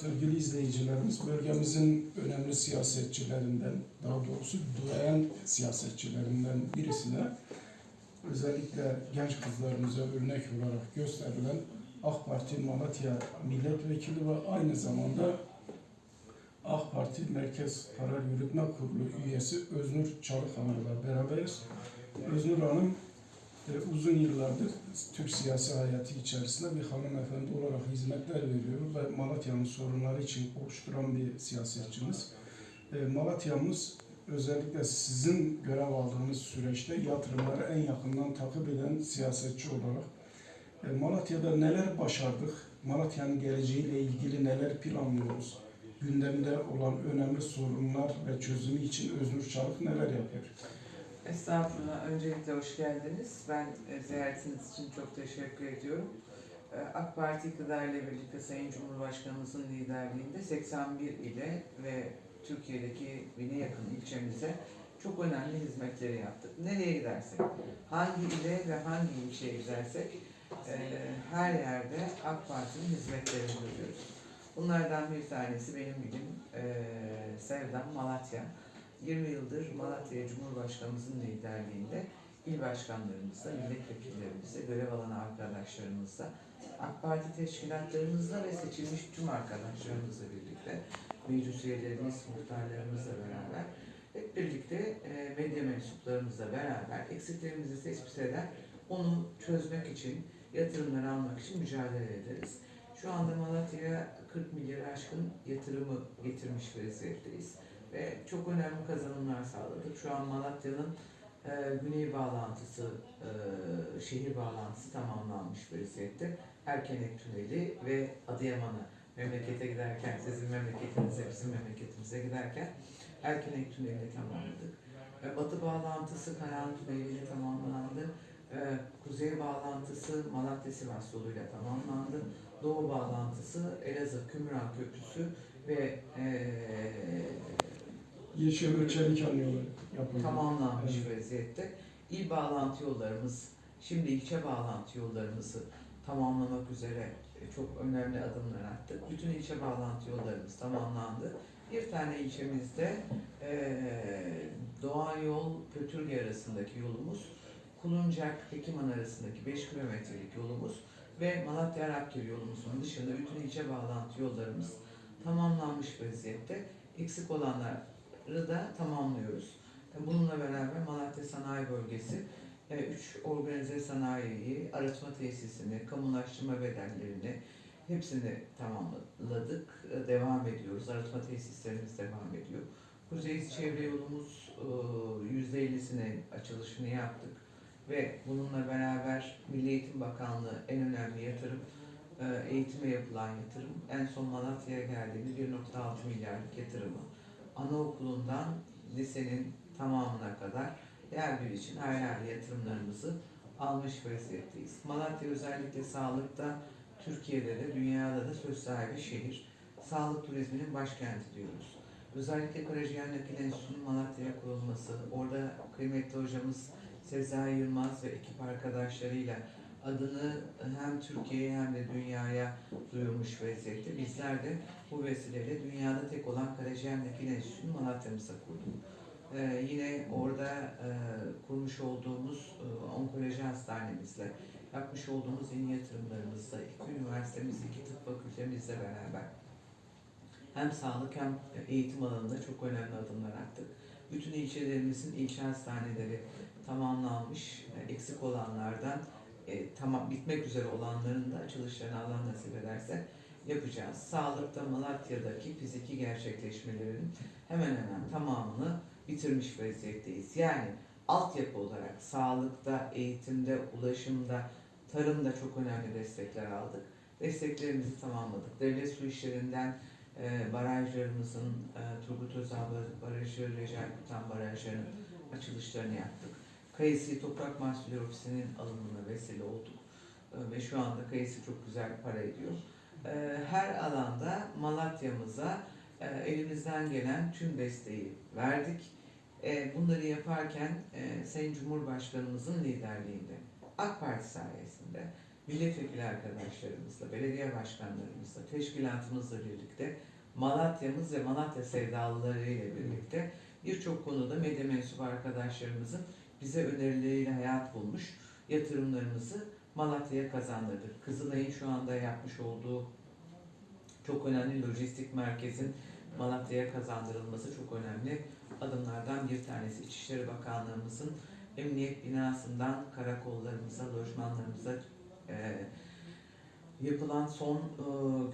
Sevgili izleyicilerimiz, bölgemizin önemli siyasetçilerinden, daha doğrusu duayen siyasetçilerinden birisi de özellikle genç kızlarımıza örnek olarak gösterilen AK Parti Malatya Milletvekili ve aynı zamanda AK Parti Merkez Karar Yürütme Kurulu üyesi Öznur Çalıkhan'la beraberiz. Öznur Hanım uzun yıllardır Türk siyasi hayatı içerisinde bir hanımefendi olarak hizmetler veriyor ve Malatya'nın sorunları için koşturan bir siyasetçimiz. E, Malatya'mız özellikle sizin görev aldığınız süreçte yatırımları en yakından takip eden siyasetçi olarak e, Malatya'da neler başardık, Malatya'nın geleceğiyle ilgili neler planlıyoruz, gündemde olan önemli sorunlar ve çözümü için Öznur Çalık neler yapıyor? Estağfurullah. Öncelikle hoş geldiniz. Ben e, ziyaretiniz için çok teşekkür ediyorum. E, AK Parti iktidarıyla birlikte Sayın Cumhurbaşkanımızın liderliğinde 81 ile ve Türkiye'deki bine yakın ilçemize çok önemli hizmetleri yaptık. Nereye gidersek, hangi ile ve hangi ilçeye gidersek e, her yerde AK Parti'nin hizmetlerini görüyoruz. Bunlardan bir tanesi benim bilim Sevdam Malatya. 20 yıldır Malatya Cumhurbaşkanımızın liderliğinde il başkanlarımızla, milletvekillerimizle, görev alan arkadaşlarımızla, AK Parti teşkilatlarımızla ve seçilmiş tüm arkadaşlarımızla birlikte, meclis üyelerimiz, muhtarlarımızla beraber, hep birlikte e, medya mensuplarımızla beraber eksiklerimizi tespit eder, onu çözmek için, yatırımları almak için mücadele ederiz. Şu anda Malatya'ya 40 milyar aşkın yatırımı getirmiş vaziyetteyiz ve çok önemli kazanımlar sağladık. Şu an Malatya'nın e, güney bağlantısı, e, şehir bağlantısı tamamlanmış vaziyette. Erkenek Tüneli ve Adıyaman'a memlekete giderken, sizin memleketinize, bizim memleketimize giderken Erkenek Tüneli'ni tamamladık. E, batı bağlantısı Karahan Tüneli ile tamamlandı. E, kuzey bağlantısı Malatya Sivas yoluyla tamamlandı. Doğu bağlantısı Elazığ Kümran Köprüsü ve e, Yeşil Çelik yapıldı. tamamlanmış Evet. vaziyette. İl bağlantı yollarımız, şimdi ilçe bağlantı yollarımızı tamamlamak üzere e, çok önemli adımlar attık. Bütün ilçe bağlantı yollarımız tamamlandı. Bir tane ilçemizde eee Doğan Yol Pötürge arasındaki yolumuz, Kuluncak Hekiman arasındaki 5 kilometrelik yolumuz ve Malatya Arapgir yolumuzun dışında bütün ilçe bağlantı yollarımız tamamlanmış vaziyette. Eksik olanları da tamamlıyoruz. Bununla beraber Malatya Sanayi Bölgesi 3 organize sanayiyi, arıtma tesisini, kamulaştırma bedellerini hepsini tamamladık. E, Devam ediyoruz. Arıtma tesislerimiz devam ediyor. Kuzey Çevre Yolumuz e, %50'sinin açılışını yaptık ve bununla beraber Milli Eğitim Bakanlığı en önemli yatırım e, eğitime yapılan yatırım. En son Malatya'ya geldiğimiz 1.6 milyarlık yatırımı. Anaokulundan lisenin tamamına kadar yer bir için ayrı yatırımlarımızı almış vaziyetteyiz. Malatya özellikle sağlıkta Türkiye'de de dünyada da söz sahibi şehir. Sağlık turizminin başkenti diyoruz. Özellikle Karaciğer Nakil Enstitüsü'nün Malatya'ya kurulması, orada kıymetli hocamız Sezai Yılmaz ve ekip arkadaşlarıyla adını hem Türkiye'ye hem de dünyaya duyurmuş vaziyette. Bizler de bu vesileyle dünyada tek olan Karaciğer Nakil Enstitüsü'nü Malatya'mıza kurduk. Ee, yine orada e, kurmuş olduğumuz e, onkoloji hastanemizle, yapmış olduğumuz yeni yatırımlarımızla, iki üniversitemiz, iki tıp fakültemizle beraber hem sağlık hem eğitim alanında çok önemli adımlar attık. Bütün ilçelerimizin ilçe hastaneleri tamamlanmış, eksik olanlardan e, tamam bitmek üzere olanların da açılışlarını Allah nasip ederse yapacağız. Sağlıkta Malatya'daki fiziki gerçekleşmelerin hemen hemen tamamını bitirmiş vaziyetteyiz. Yani altyapı olarak sağlıkta, eğitimde, ulaşımda, tarımda çok önemli destekler aldık. Desteklerimizi tamamladık. Devlet su işlerinden e, barajlarımızın e, Turgut Özal Barajı, Recai Kutan Barajları'nın açılışlarını yaptık. Kayısı Toprak Mahsulleri Ofisi'nin alımına vesile olduk. E, ve şu anda Kayısı çok güzel para ediyor. E, her alanda Malatya'mıza e, elimizden gelen tüm desteği verdik. E, bunları yaparken e, Sayın Cumhurbaşkanımızın liderliğinde, AK Parti sayesinde milletvekili arkadaşlarımızla, belediye başkanlarımızla, teşkilatımızla birlikte Malatya'mız ve Malatya sevdalıları ile birlikte birçok konuda medya mensubu arkadaşlarımızın bize önerileriyle hayat bulmuş yatırımlarımızı Malatya'ya kazandırdık. Kızılay'ın şu anda yapmış olduğu çok önemli lojistik merkezin Malatya'ya kazandırılması çok önemli adımlardan bir tanesi. İçişleri Bakanlığımızın emniyet binasından karakollarımıza, lojmanlarımıza e, yapılan son e,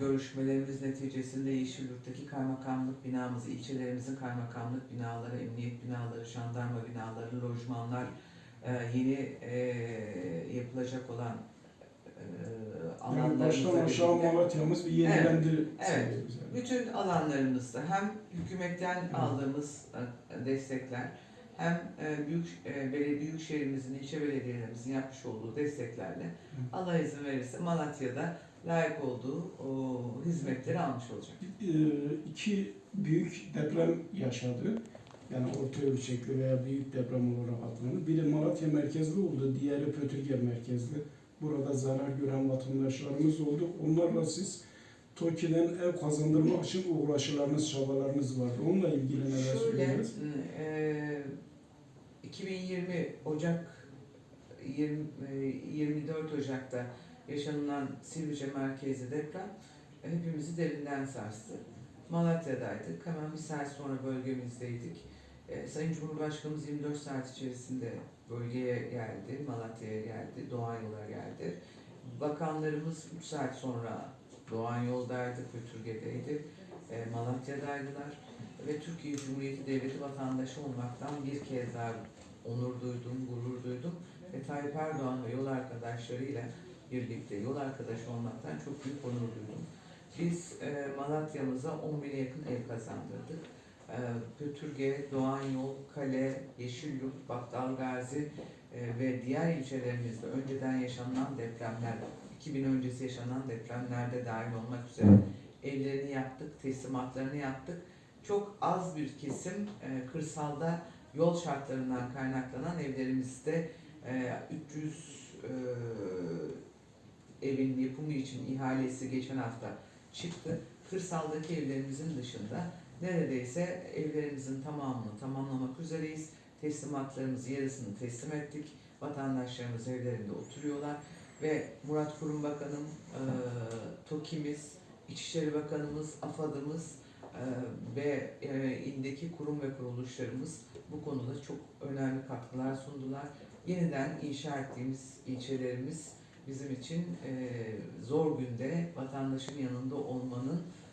görüşmelerimiz neticesinde Yeşilyurt'taki kaymakamlık binamızı, ilçelerimizin kaymakamlık binaları, emniyet binaları, jandarma binaları, lojmanlar, e, yeni e, yapılacak olan e, Yani alanlarımızla baştan aşağı Malatya'mız bir yenilendi. Evet. sayılır bize. bütün alanlarımızda hem hükümetten aldığımız e, destekler hem e, büyük e, belediye büyük şehrimizin ilçe belediyelerimizin yapmış olduğu desteklerle Allah izin verirse Malatya'da layık olduğu o hizmetleri almış olacak. Ee, iki büyük deprem yaşadı. Yani orta ölçekli veya büyük deprem olarak adlanır. Biri Malatya merkezli oldu, diğeri Pötürge merkezli. Burada zarar gören vatandaşlarımız oldu. Onlarla siz TOKİ'den ev kazandırmak için uğraşılarınız, çabalarınız vardı. Onunla ilgili neler Şöyle, e, 2020 Ocak 20, e, 24 Ocak'ta yaşanılan Silvice merkezi deprem e, hepimizi derinden sarstı. Malatya'daydık. Hemen bir saat sonra bölgemizdeydik. E, Sayın Cumhurbaşkanımız 24 saat içerisinde bölgeye geldi, Malatya'ya geldi, Doğan Yol'a geldi. Bakanlarımız 3 saat sonra Doğan Yol'daydı, Kötürge'deydi, e, Malatya'daydılar ve Türkiye Cumhuriyeti Devleti vatandaşı olmaktan bir kez daha onur duydum, gurur duydum ve Tayyip Erdoğan ve yol arkadaşlarıyla birlikte yol arkadaşı olmaktan çok büyük onur duydum. Biz e, Malatya'mıza 10 bine yakın ev kazandırdık. E, Pötürge, Doğan Yol, Kale, Yeşilyurt, Battal Gazi e, ve diğer ilçelerimizde önceden yaşanan depremler, 2000 öncesi yaşanan depremlerde dahil olmak üzere evlerini yaptık, teslimatlarını yaptık. Çok az bir kesim e, kırsalda yol şartlarından kaynaklanan evlerimizde e, 300 e, evin yapımı için ihalesi geçen hafta çıktı. Kırsaldaki evlerimizin dışında neredeyse evlerimizin tamamını tamamlamak üzereyiz. Teslimatlarımızı yarısını teslim ettik. Vatandaşlarımız evlerinde oturuyorlar ve Murat Kurum Bakanım, e, TOKİ'miz, İçişleri Bakanımız, AFAD'ımız e, ve e, indeki kurum ve kuruluşlarımız bu konuda çok önemli katkılar sundular. Yeniden inşa ettiğimiz ilçelerimiz bizim için e, zor günde vatandaşın yanında olmanın